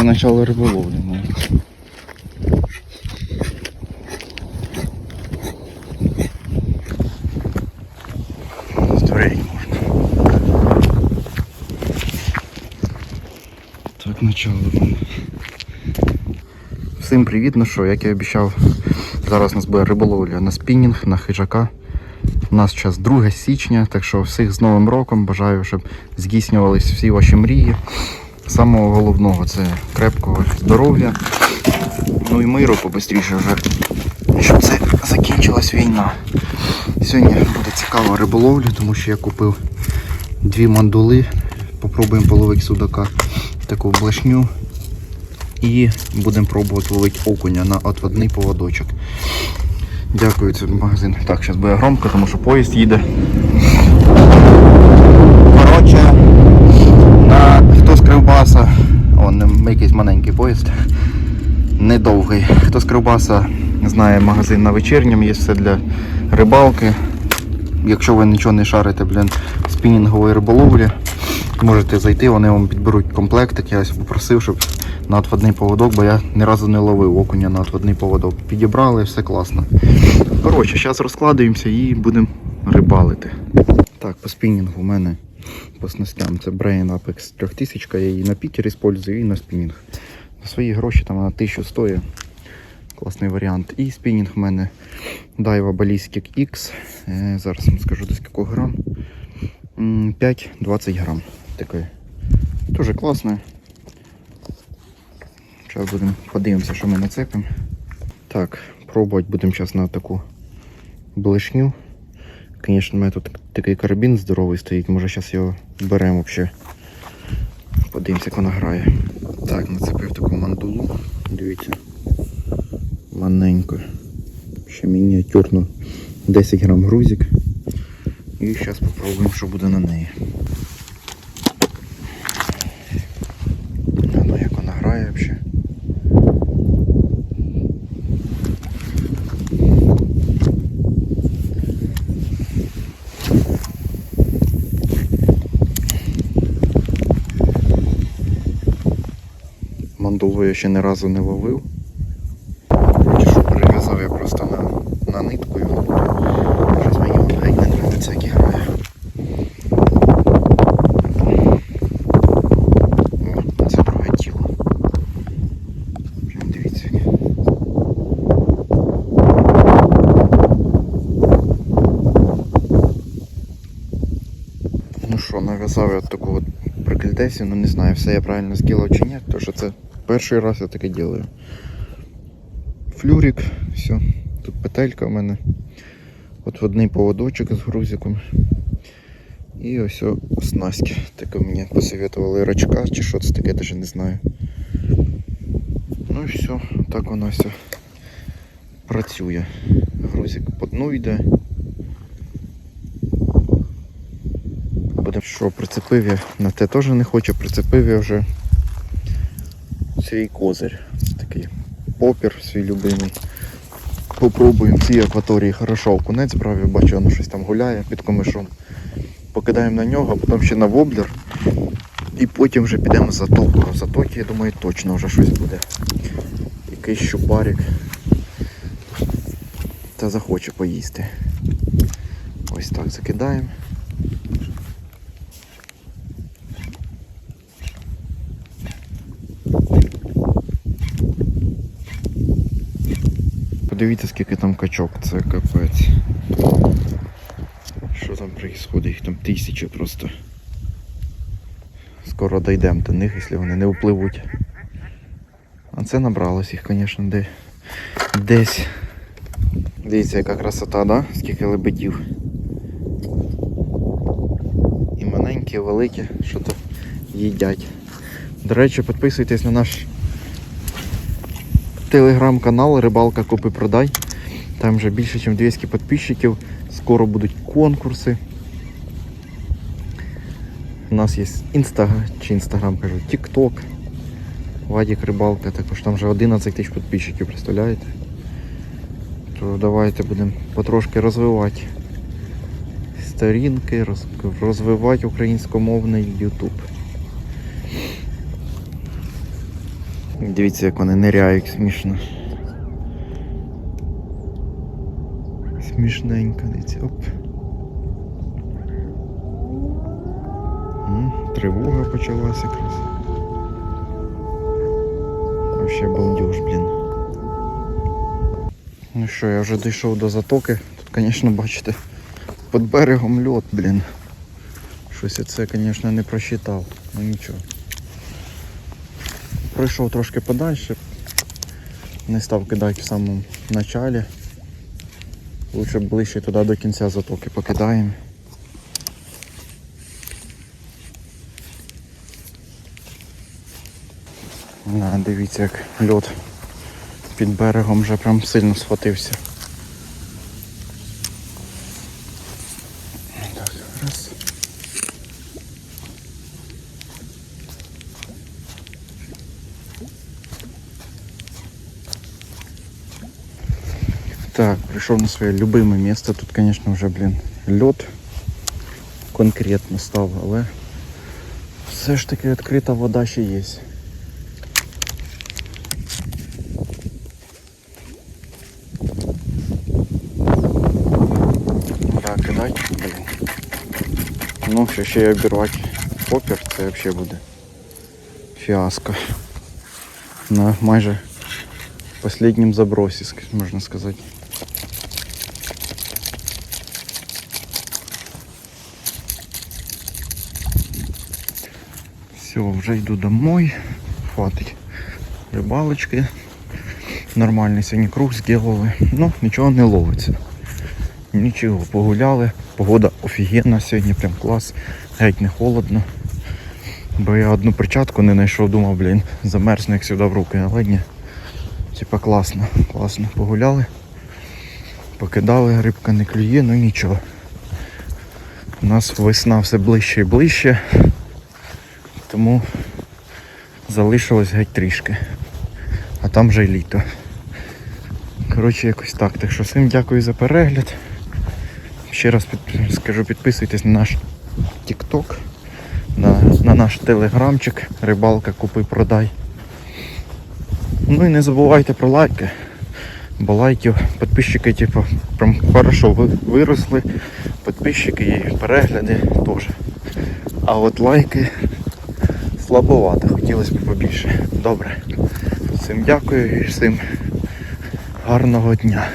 Це начало риболовлі. ну. Так, начало. Всім привіт, ну що, як я обіцяв, зараз у нас буде риболовля на спінінг, на хижака. У нас зараз 2 січня, так що всіх з Новим роком бажаю, щоб здійснювались всі ваші мрії. Самого головного це крепкого здоров'я. Ну і миру побистріше вже, щоб це закінчилась війна. Сьогодні буде цікава риболовля, тому що я купив дві мандули. Попробуємо половити судака таку блешню. І будемо пробувати ловити окуня на отводний поводочок. Дякую, це магазин. Так, зараз буде громко, тому що поїзд їде. Коротше, на хто з Кривбаса, он якийсь маленький поїзд, недовгий. Хто з Кривбаса знає магазин на вечірньому, є все для рибалки. Якщо ви нічого не шарите, блін, спінінгової риболовлі, можете зайти, вони вам підберуть комплектик. Я ось попросив, щоб на отводний поводок, бо я ні разу не ловив окуня на отводний поводок. Підібрали, все класно. Коротше, зараз розкладуємося і будемо рибалити. Так, по спінінгу у мене по снастям це Brain Apex 3000, я її на пікер использую і на спінінг. За свої гроші там вона 1000 стоїть. Класний варіант. І спінінг в мене Daiwa Ballistic X. Е, зараз вам скажу до скільки грам. 5-20 грам. Такий. Дуже класне. Зараз будемо подивимося, що ми нацепимо. Так, пробувати будемо зараз на таку блешню. Звісно, у мене тут такий карабін здоровий стоїть, може зараз його беремо взагалі. Подивимося, як вона грає. Так, нацепив таку мандулу. Дивіться. Маненько. Ще мініатюрно 10 грам грузик. І зараз спробуємо, що буде на неї. А ну як вона грає взагалі. Мандулу я ще ні разу не ловив. Що перев'язав я просто на, на нитку його. Щось мені геть не нравиться, як грає. О, це друге тіло. Дивіться. Ну що, нав'язав я таку от прикольдесію, ну не знаю, все я правильно зробив чи ні, тому що це перший раз я таке ділаю. Флюрик, все. Тут петелька в мене. От водний поводочок з грузиком. І ось о снасть. Таке мені посоветували рачка чи що це таке, навіть не знаю. Ну і все, так воно все працює. Грузик по дну йде. Що прицепив я на те теж не хочу, прицепив я вже свій козир. Такий попір свій любимий. Попробуємо в цій акваторії хорошо окунець брав, я бачу, воно щось там гуляє під комишом. Покидаємо на нього, а потім ще на воблер. І потім вже підемо в затоку. В затокі, я думаю, точно вже щось буде. Якийсь щупарик. Та захоче поїсти. Ось так закидаємо. Подивіться, скільки там качок, це капець. Що там відбувається? Їх там тисячі просто. Скоро дійдемо до них, якщо вони не впливуть. А це набралось їх, звісно, де... десь. Дивіться, яка красота, да? Скільки лебедів. І маленькі, і великі, що то їдять. До речі, підписуйтесь на наш телеграм-канал Рибалка Купи Продай. Там вже більше, ніж 200 підписчиків. Скоро будуть конкурси. У нас є інстаграм, чи інстаграм кажу, Тікток. Вадік Рибалка, також там вже 11 тисяч підписчиків, представляєте? То давайте будемо потрошки розвивати сторінки, розвивати українськомовний YouTube. Дивіться, як вони ниряють смішно. Смішненько, дивіться, оп. Тривога почалася якраз. Вообще балдеж, блін. Ну що, я вже дійшов до затоки. Тут, звісно, бачите, під берегом льот, блін. Щось я це, звісно, не просчитав. Ну нічого. Пройшов трошки подальше. Не став кидати в самому началі. Лучше ближче туди до кінця затоки покидаємо. На, дивіться, як льот під берегом вже прям сильно схватився. Так, раз. Так, прийшов на своє любиме місце. Тут, звісно, вже, блін, льот конкретно став, але все ж таки відкрита вода ще є. Так, кидай, блін. Ну, ще ще й обірвати попір, це взагалі буде фіаско. На майже последнем забросі, ск- можна сказати. Все, вже йду домой. Хватить рибалочки. Нормальний сьогодні круг зробили. Ну, нічого не ловиться. Нічого, погуляли. Погода офігенна сьогодні, прям клас. Геть не холодно. Бо я одну перчатку не знайшов, думав, блін, замерзну як сюди в руки, але ні. Типа класно, класно погуляли. Покидали, рибка не клює, ну нічого. У нас весна все ближче і ближче. Тому залишилось геть трішки. А там вже й літо. Коротше, якось так. Так що всім дякую за перегляд. Ще раз під, скажу, підписуйтесь на наш TikTok, на, на наш телеграмчик, рибалка купи продай. Ну і не забувайте про лайки. Бо лайків, підписчики типу, прям хорошо виросли. Підписчики і перегляди теж. А от лайки слабовато, хотілося б побільше. Добре. Всім дякую і всім гарного дня.